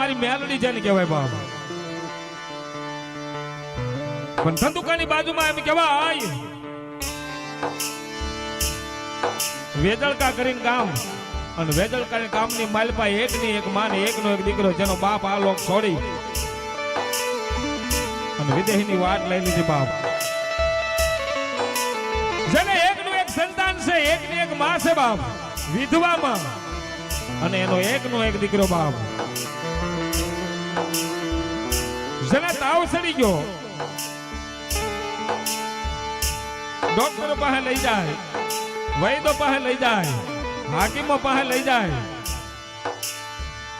મારી મેલડી જેને કહેવાય બાબા પણ ધંધુકાની બાજુમાં એમ કહેવાય, વેદળકા કરીને ગામ અને વેદળકા ગામની માલપા એક ની એક માં એકનો એક દીકરો જેનો બાપ આ લોક છોડી અને વિદેહીની વાટ લઈ લીધી બાપ. જેને એક નું એક સંતાન છે એક ની એક માં છે બાપ, વિધવામાં અને એનો એકનો એક દીકરો બાપ. જેને તાવ સડી ગયો ડોક્ટર પાસે લઈ જાય વૈદો પાસે લઈ જાય હાકીમો પાસે લઈ જાય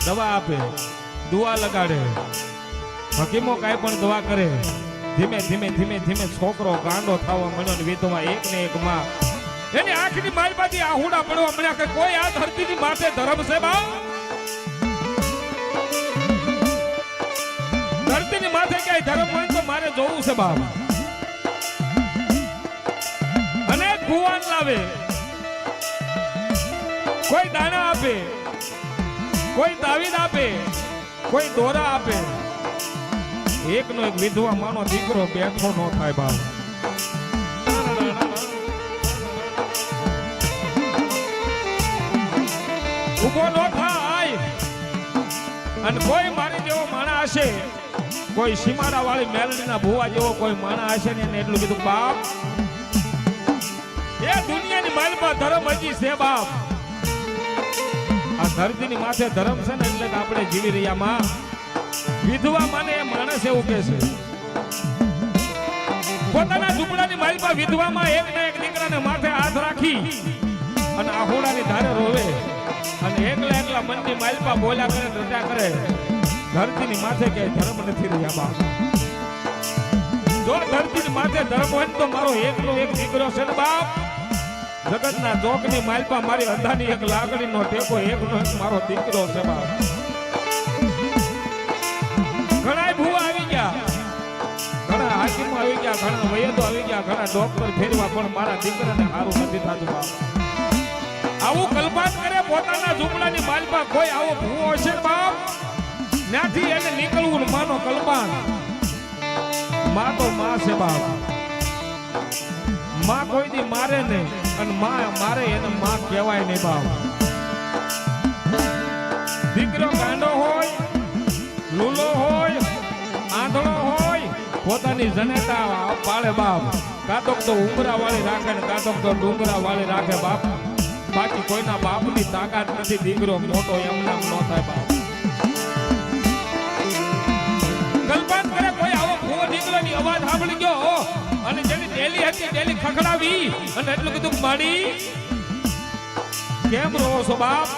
દવા આપે દુઆ લગાડે હકીમો કાંઈ પણ દવા કરે ધીમે ધીમે ધીમે ધીમે છોકરો ગાંડો થવા મળ્યો ને વિધવા એક ને એક માં એની આંખની માલમાંથી આહુડા પડવા મળ્યા કે કોઈ આ ધરતીની માથે ધર્મ છે બા માથે ક્યાંય ધર્મ હોય તો મારે જોવું છે બાપ. અને ભુવાન લાવે. કોઈ દાણા આપે, કોઈ તાવીદ આપે, કોઈ દોરા આપે. એકનો એક વિધવા માનો દીકરો બેઠો નો થાય બાપ. ઊભો નો થાય. અને કોઈ મારી જેવો માણસ હશે કોઈ સીમાડા વાળી મેલડીના ભુવા જેવો કોઈ માણા હશે ને એટલું કીધું, બાપ, એ દુનિયાની માલમાં ધર્મ હજી છે, બાપ. આ ધરતીની માથે ધર્મ છે ને એટલે આપણે જીવી રહ્યા, માં. વિધવા માને એ માણસ એવું કે છે. પોતાના ઝૂંપડાની માલમાં વિધવામાં એક ને એક દીકરાને માથે હાથ રાખી અને આહોડાની ધારે રોવે અને એકલા એકલા મનની માલપા બોલ્યા કરે રજા કરે. ધરતીની માથે કે ધર્મ નથી રહ્યા બાપ જો ધરતીની માથે ધર્મ હોય તો મારો એકનો એક દીકરો છે ને બાપ. જગતના ચોકની માલપા મારી અંધાની એક લાગણીનો ટેકો એકનો એક મારો દીકરો છે બાપ. ઘણા ભૂવા આવી ગયા. ઘણા હાકીમો આવી ગયા, ઘણા વૈદ્યો આવી ગયા, ઘણા ડોક્ટર ફેરવા, પણ મારા દીકરાને સારું નથી થતું બાપ. આવું કલ્પાત કરે પોતાના ઝૂંપડાની માલપા કોઈ આવો ભૂવો હશે બાપ? ત્યાંથી એને નીકળવું ને માનો કલ્પાનમાં તો માં છે બાપ. માં કોઈ દી મારે નહીં અને માં મારે એને માં કહેવાય નહીં બાપ. દીકરો ગાંડો હોય, લૂલો હોય, આંધળો હોય, પોતાની જનેતા પાળે બાપ. કાતોક તો ઉમરા વાળી રાખે ને કાતોક તો ડુંગરા વાળી રાખે બાપ. બાકી કોઈના બાપની તાકાત નથી, દીકરો મોટો એમને નામ ન થાય બાપ. અવાજ સાંભળી ગયો અને જેની ડેલી હતી, ડેલી ખખડાવી અને એટલું કીધું માડી કેમ રોવો છો, બાપ?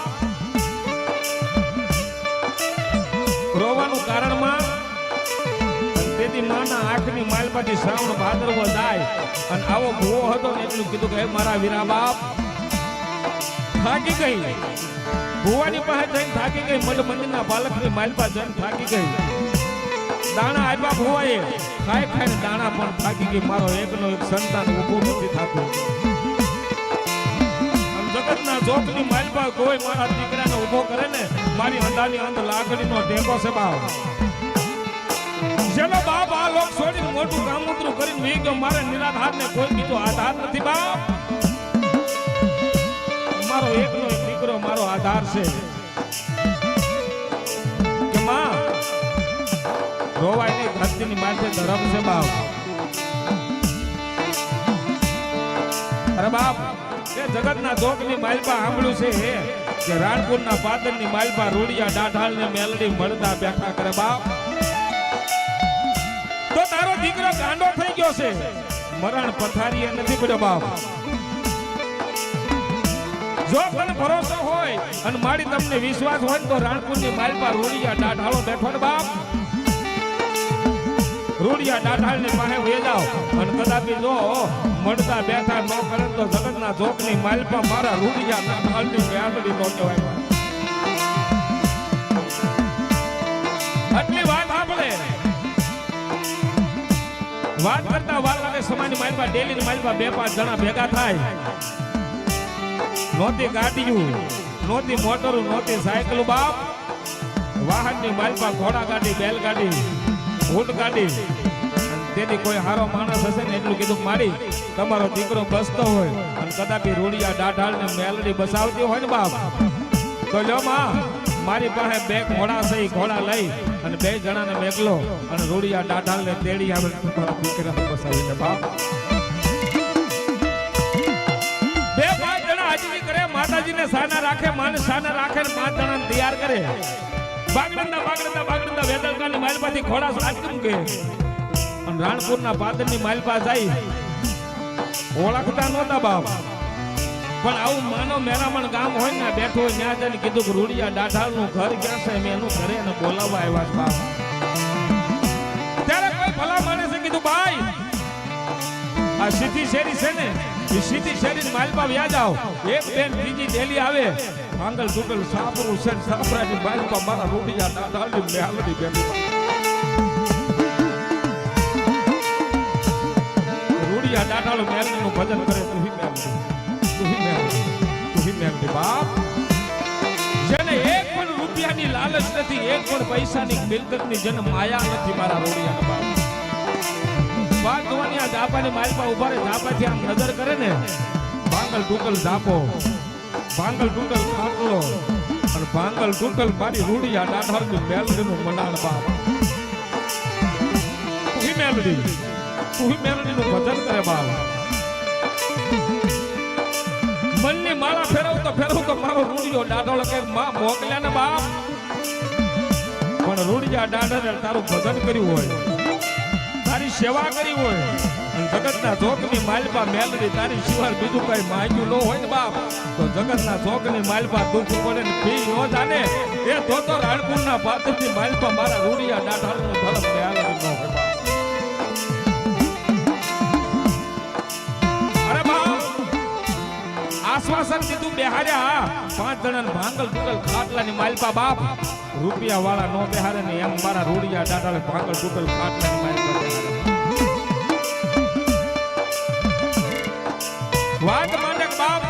રોવાનું કારણમાં તેથી માના આંખની માલમાંથી શ્રાવણ ભાદરવો જાય અને આવો ભૂવો હતો ને એટલું કીધું કે મારા વીરા બાપ, થાકી ગઈ. ભુવાની પાસે જઈને થાકી ગઈ મલ મંદિરના બાલકની માલપા જઈને થાકી ગઈ. દાણા આપ્યા ભુવાએ. ખાઈ ખાઈને દાણા પણ થાકી ગઈ મારો એકનો એક સંતાન ઊભો નથી થતો. જગતના જોકની માલપા કોઈ મારા દીકરાને ઊભો કરે ને, મારી અંધાની અંધ લાગણીનો ટેકો છે બાપ જેનો બાપ આ લોક છોડીને મોટું કામુતરું કરીને વી ગયો. મારે નિરાધારને કોઈ બીજો આધાર નથી, બાપ. મારો એકનો એક દીકરો મારો આધાર છે. નહીં ધરતીની માથે ધરમ છે બાપ. અરે બાપ, એ જગતના દોગની માલપા સાંભળ્યું છે કે રાણપુરના પાદરની માલપા રૂડિયા ડાઢાળને મેલડી મળતા બેઠા કરે બાપ. તો તારો દીકરો ગાંડો થઈ ગયો છે, મરણ પથારીએ નથી પડ્યો બાપ. જો તને ભરોસો હોય અને મારી તમને વિશ્વાસ હોય તો રાણપુરની માલપા રૂડિયા ડાઢાળો બેઠો ને બાપ. રૂડિયા ડાઢાળની પાસે વેદાવ અને કદાપી જો મળતા બેઠા ન કરે તો જગતના જોકની માલપા મારા રૂડિયા ડાઢાળની વ્યાસડી નો કહેવાય. આટલી વાત સાંભળે. વાત કરતા વાર લાગે સમાજની માલપા ડેલી માલપા બે પાંચ જણા ભેગા થાય. નોતી ગાડીયું નોતી મોટરું નોતી સાયકલ બાપ. વાહનની માલપા ઘોડા ગાડી, બેલગાડી. ઊંટ કાઢી. તેથી કોઈ હારો માણસ હશે ને એટલું કીધું મારી, તમારો દીકરો બસતો હોય અને કદાપી રૂડિયા ડાઢાળ ને મેલડી બસાવતી હોય ને બાપ. તો જો માં, મારી પાસે બે ઘોડા છે ઘોડા લઈ અને બે જણાને મેકલો અને રૂડિયા ડાઢાળ ને તેડી આવે તમારા દીકરાને બસાવીને બાપ. બે પાંચ જણા હાજરી કરે, માતાજીને સાના રાખે, માને સાના રાખે ને પાંચ જણાને તૈયાર કરે. બાગડંદા બાગડંદા બાગડંદા વેદલકાની માલપાથી ઘોડા સાચકમ કે? અને રાણપુરના પાદરની માલપા જાય. ઓળખતા નહોતા બાપ. પણ આવું માનો મેરામણ ગામ હોય ને, બેઠો હોય ત્યાં જઈને કીધું કે રૂડિયા દાઢાળનું ઘર ક્યાં છે? મેં એનું ઘરે એને બોલાવવા આવ્યા છે બાપ. ત્યારે કોઈ ભલા માણસે કીધું, ભાઈ, આ સીધી શેરી છે ને, એ સીધી શેરી માલપા વ્યાજ આવ. એક બેન બીજી ડેલી આવે. આંગલ દુગલ સાપરું છે ને સાપરાની માલપા મારા રૂડિયા દાઢાળની મેલડી બેની. રૂડિયા દાઢાળો મેલડીનું ભજન કરે તુહી મેલ તુહી મેલડી તુહી મેલડી બાપ. જેને એક પણ રૂપિયાની લાલચ નથી, એક પણ પૈસાની મિલકતની જેને માયા નથી મારા રૂડિયાના બાપ. બાગવાની આ ઝાપાની માલપા ઊભા રહે ઝાપાથી આમ નજર કરે ને ભાંગલ ટૂકલ ઝાપો ભાંગલ ટૂકલ ખાટલો અને ભાંગલ ટૂકલ મારી રૂડિયા દાઢાળની મેલડીનું મનાણ બાપ તુહી મેલડી. તુહી મેલડીનું ભજન કરે બાપ મનની માળા ફેરવતો ફેરવતો મારો રૂડિયો દાઢોળો કે માં મોકલ્યા ને બાપ. પણ રૂડિયા દાઢાને તારું ભજન કર્યું હોય. સેવા કરી હોય. અને જગતના ચોકની માલપા મેલડી તારી સિવાય બીજું કઈ માંગ્યું ન હોય ને બાપ, તો જગતના ચોકની માલપા દુઃખ પડે ને પી ન જાને. એ તો તો રાણપુરના પાત્રની માલપા મારા રૂડિયા દાઢાળનું ધર્મ ન બાપ. અરે બાપ, આશ્વાસન દીધું બેહાર્યા. પાંચ જણાને ભાંગલ ટૂટલ ખાટલાની માલપા બાપ રૂપિયા વાળા નો બેહારે ને એમ મારા રૂડિયા દાદાને ભાંગલ ટૂટલ ખાટલાની માલપા વાત માંડક બાપ,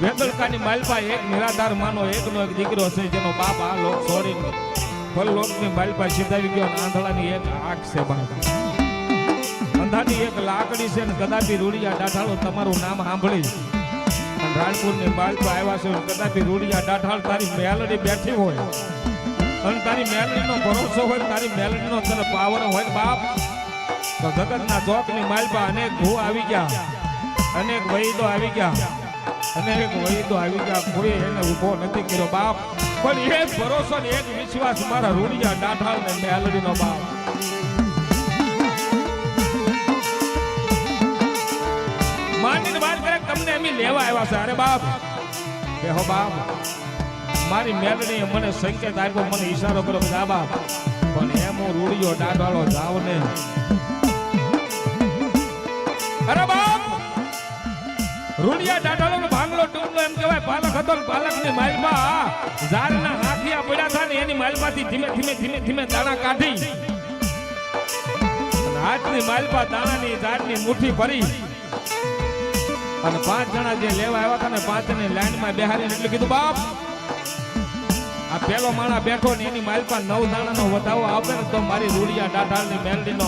વેદલકાની માલપા એક નિરાધાર માનો, એકનો એક દીકરો છે, જેનો બાપ આ લોક છોડીને ફલ લોકની માલપા સીધાવી ગયો આંધળાની એક આંખ છે બાપ અંધાની એક લાકડી છે ને કદાપી રૂડિયા ડાઠાળો તમારું નામ સાંભળી. રાણપુરની માલપા આવ્યા છે કદાપી રૂડિયા ડાઠાળ તારી મેલડી બેઠી હોય. અને તારી મેલડીનો ભરોસો હોય તારી મેલડીનો તને પાવર હોય બાપ. તો જગતના ચોકની માલપા અનેક ભૂ આવી ગયા. અનેક તો આવી ગયા. અનેક તો આવી ગયા. કોઈ એને ઊભો નથી કર્યો બાપ. પણ એક ભરોસો ને એક વિશ્વાસ મારા રૂડિયા દાઢાળ ને મેલડીનો બાપ. માની વાત કરે તમને એમ લેવા આવ્યા છે. અરે બાપ. બેહો બાપ. મારી મેલડી મને સંકેત આપ્યો, મને ઈશારો કર્યો. કે જા બાપ. પણ એમ હું રૂડિયો ડાઢાળો જાવ ને અરે બાપ. રૂડિયા ડાડાલો નો ભાંગલો ટૂંકો એમ કહેવાય. પાલક હતો ને પાલકની માલમાં ઝાડના હાથિયા પડ્યા હતા ને એની માલમાંથી ધીમે ધીમે ધીમે ધીમે દાણા કાઢી. હાથની માલપા દાણાની ઝાડની મુઠ્ઠી ભરી. અને પાંચ જણા જે લેવા આવ્યા હતા ને પાંચ ને લાઈનમાં બેહારી એટલે કીધું, બાપ, આ પેલો માણા બેઠો ને એની માલપા નવ દાણાનો વધાવો આપે ને તો મારી રૂડિયા દાઢાળની મેલડીનો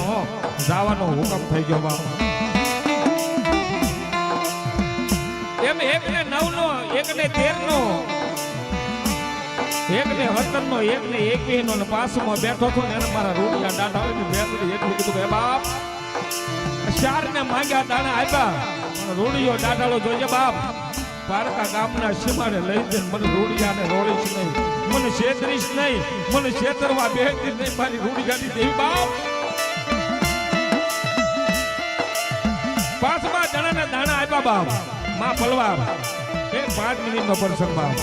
જવાનો હુકમ થઈ ગયો, બાપ. એમ એક ને નવ નો એક ને તેર નો એક ને સત્તર નો એક ને એકવીસ નો પાંચમો બેઠો હતો ને એને મારા રૂડિયા ને બેસડી એટલું કીધું કે બાપ ચાર ને માંગ્યા દાણા પણ રૂડિયો દાઢાળો જોઈએ બાપ, પારકા ગામના સીમાડે લઈ જઈને મને રૂડિયાને રોળીશ નહીં. મને છેતરીશ નહીં. મને છેતરવા બેહતી નહીં મારી રૂડિયાની દેવી, બાપ. પાંચમા જણાને દાણા આપ્યા, બાપ. માં પલવાર એ પાંચ મિનિટનો પ્રસંગ બાપ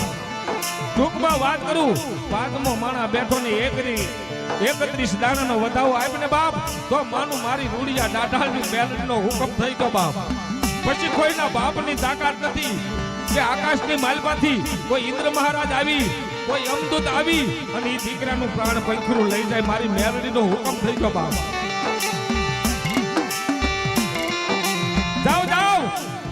ટૂંકમાં વાત કરું પાંચમો માણા બેઠો ને એકરી, એકત્રીસ દાણાનો વધાવો આપ્યો ને બાપ, તો માનું મારી રૂડિયા દાઢાળની મેલડીનો હુકમ થઈ ગયો બાપ. પછી કોઈના બાપની તાકાત નથી કે આકાશની માલપાથી કોઈ ઇન્દ્ર મહારાજ આવી, કોઈ અમદૂત આવી અને એ દીકરાનું પ્રાણ પંખરું લઈ જાય, મારી મેલડીનો હુકમ થઈ ગયો બાપ.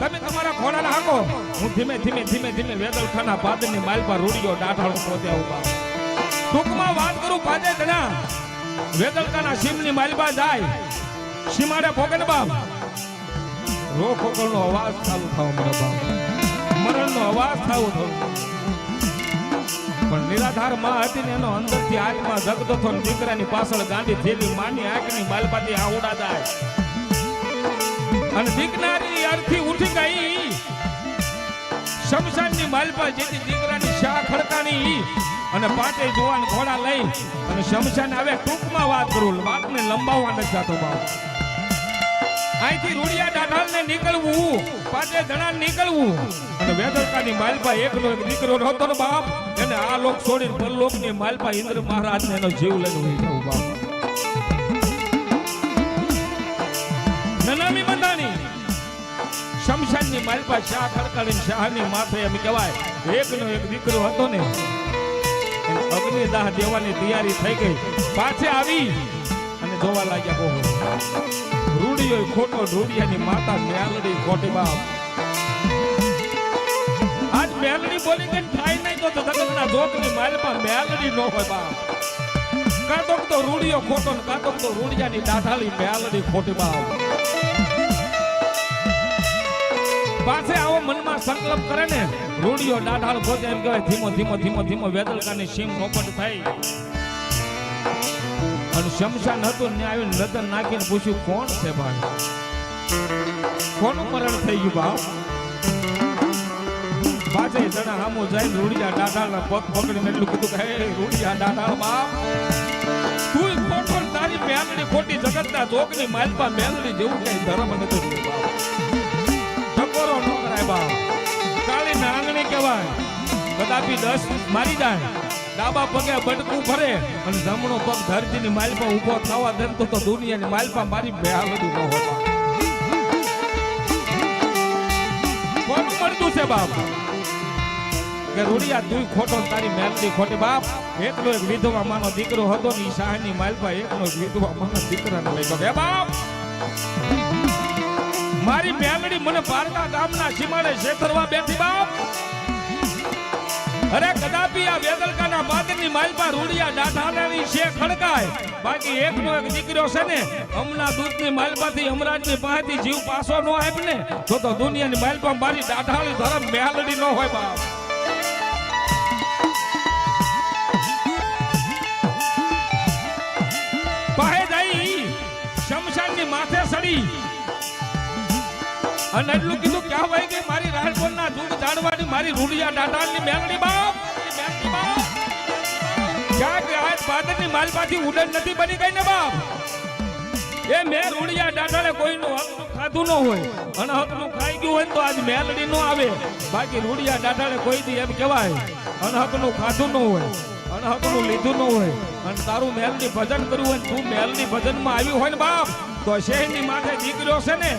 તમે તમારા ઘોડાને હાકો. હું ધીમે ધીમે ધીમે ધીમે વેદલખાના પાદરની માલપા રૂડિયો દાઢાળો પોતે ઊભા ટૂંકમાં વાત કરું પાંચે જણા સીમની માલબા જાય. સીમાડે ફોગન બાપ. રો ખોકળનો અવાજ ચાલુ થાવ મને બાપ. મરણનો અવાજ થાવ થયો પણ નિરાધારમાં હતી ને એનો અંદરથી આત્મા જગતો દીકરાની પાછળ ગાંધી થેલી માની આંખની માલપાથી આવડા જાય. અને દીકનારી અર્થી ઉઠી ગઈ. શમશાનની માલપા જેથી દીકરાની શા ખડકાની અને પાંચે જોવાન ઘોડા લઈ અને શમશાન આવે ટૂંકમાં વાત કરું. વાતને લંબાવવા નથી જાતો બાપ. અહીંથી રૂડિયા દાઢાલને નીકળવું પાંચે જણા નીકળવું. અને વેદરકાની માલપા એકનો એક દીકરો હતો ને બાપ. એને આ લોક છોડીને પરલોકની માલપા ઇન્દ્ર મહારાજને એનો જીવ લઈને વહી જવું બાપ. માલપા શાહ ખડકાડીને શાહની માથે એમ કહેવાય, એકનો એક દીકરો હતો ને અગ્નિ અગ્નિદાહ દેવાની તૈયારી થઈ ગઈ. પાછે આવી અને જોવા લાગ્યા બહુ. રૂડિયો ખોટો રૂડિયાની માતા મેલડી ખોટી બાપ. આજ મેલડી બોલી કે થાય નહીં તો જગતના જોકની માલમાં મેલડી ન હોય બાપ. કાં તો રૂડિયો ખોટો ને કાં તો રૂડિયાની દાઢાળી મેલડી ખોટી બાપ. પાછે આવો મનમાં સંકલ્પ કરે ને. રૂડિયો દાઢાળ ખોજે એમ કહેવાય. ધીમો ધીમો ધીમો ધીમો વેદલકાની સીમ મોપટ થઈ. અને શમશાન હતું ને આવ્યું નજર નાખીને પૂછ્યું, કોણ છે ભાઈ? કોનું મરણ થઈ ગયું બાપ પાછે જણા હામો જઈને રૂડિયા દાઢાળના પગ પકડીને એટલું કીધું કે, હે રૂડિયા દાઢાળ બાપ, તું ખોટો ને તારી મેલડી ખોટી જગતના જોગની માલપા મેલની જેવું કઈ ધર્મ નથી. બાપ ટકોરો ન કરાય બાપ કાળી કહેવાય. કદાપી દસ મારી જાય. ડાબા પગે બટકું ફરે અને જમણો પગ ધરતીની માલપા ઊભો થવા દે તો દુનિયાની માલપા મારી બેહાલડી ન હોતા. કોણ મળતું છે બાપ? કે રૂડિયા તું ખોટો તારી મહેનતી ખોટી. બાપ એકલો એક વિધવા માનો દીકરો હતો ની શાહની માલપા એકનો એક વિધવા માનો દીકરાને લઈ ગયો. બાપ! મારી મેલડી મને પારકા ગામના સીમાડે શેતરવા બેઠી, બાપ. અરે કદાપી આ વેદલકાના બાદની માલપા રૂડિયા દાઢાલાની છે ખડકાય. બાકી એકનો એક દીકરો છે ને, હમણાં દૂધની માલપાથી હમરાજની પાસેથી જીવ પાસો ન આપ ને, તો તો દુનિયાની માલપા મારી દાઢાળી ધરમ મેલડી ન હોય, બાપ. પાહે જઈ, શમશાનની માથે સડી. અને એટલું કીધું ક્યાં ભાઈ કે મારી રાજકોટના દૂધ જાણવાની મારી રૂડિયા મેંગડી બાપ મેંગડી બાપ. ક્યાં કે આજ પાદરની માલપાથી ઉડન નથી બની ગઈ ને બાપ? એ મેં રૂડિયા દાઢાળે કોઈનું હકનું ખાધું ન હોય. અને હકનું ખાઈ ગયું હોય તો આજ મેલડી નો આવે. બાકી રૂડિયા દાઢાળે કોઈ દી એમ કહેવાય અનહકનું ખાધું ન હોય અનહકનું લીધું ન હોય. અને તારું મેલની ભજન કરવું હોય ને તું મેલની ભજનમાં આવ્યું હોય ને બાપ, તો શહેરની માથે દીકરો છે ને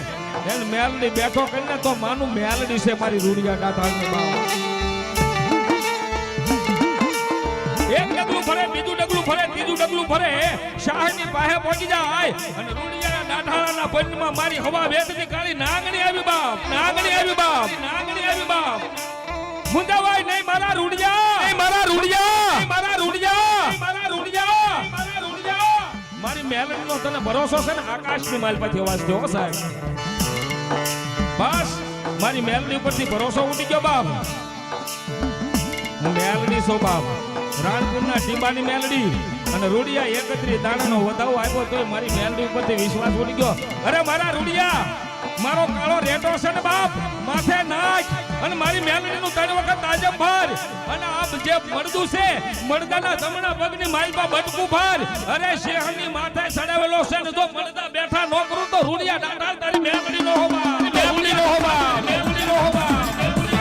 એને મેલડી બેઠો કરીને તો માનું મેલડી છે મારી રૂડિયા દાઢાળની બાપ એક ડગલું ફરે બીજું ડગલું ફરે ત્રીજું ડગલું ફરે શાહની પાસે પહોંચી જાય અને રૂડિયાના દાઢાળાના બંધમાં મારી હવા વેદની કાળી નાગણી આવી બાપ, નાગણી આવી બાપ, નાગણી આવી બાપ. મુંજાવાય નહીં મારા રૂડિયા, નહીં મારા રૂડિયા મારા રૂડિયા મારા રૂડિયા મારા રૂડિયા. મારી મેલડીનો તને ભરોસો છે ને? આકાશની માલ પાછી થયો સાહેબ. બસ, મારી મેલડી ઉપરથી ભરોસો ઉડી ગયો બાપ. મેલડી છો બાપ. રાણપુરના ટીંબાની મેલડી અને રૂડિયા એકત્રી દાણાનો વધાવો આવ્યો તો મારી મેલડી ઉપરથી વિશ્વાસ ઉડી ગયો. અરે મારા રૂડિયા, મારો કાળો રેટો છે ને બાપ? માથે નાખ અને મારી મેલડીનું ત્રણ વખત તાજમ ભર. અને આપ જે મળદું છે મળદાના જમણા પગની માલપા બટકું ભર. અરે શેહની માથે ચડાવેલો છે ને જો મળદા બેઠા નોકરું તો રૂડિયા દાંડા તારી મેલડી નો હોવા મેલડી નો હોવા મેલડી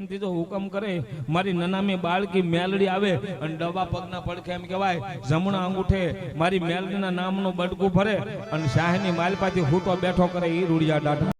એક ત્રીજો હુકમ કરે. મારી નનામી બાળકી મેલડી આવે અને ડબા પગના પડખે એમ કહેવાય, જમણા અંગૂઠે મારી મેલડીના નામનું બડકું ભરે અને શાહની માલપાથી હૂતો બેઠો કરે ઈ રૂડિયા દાઢા.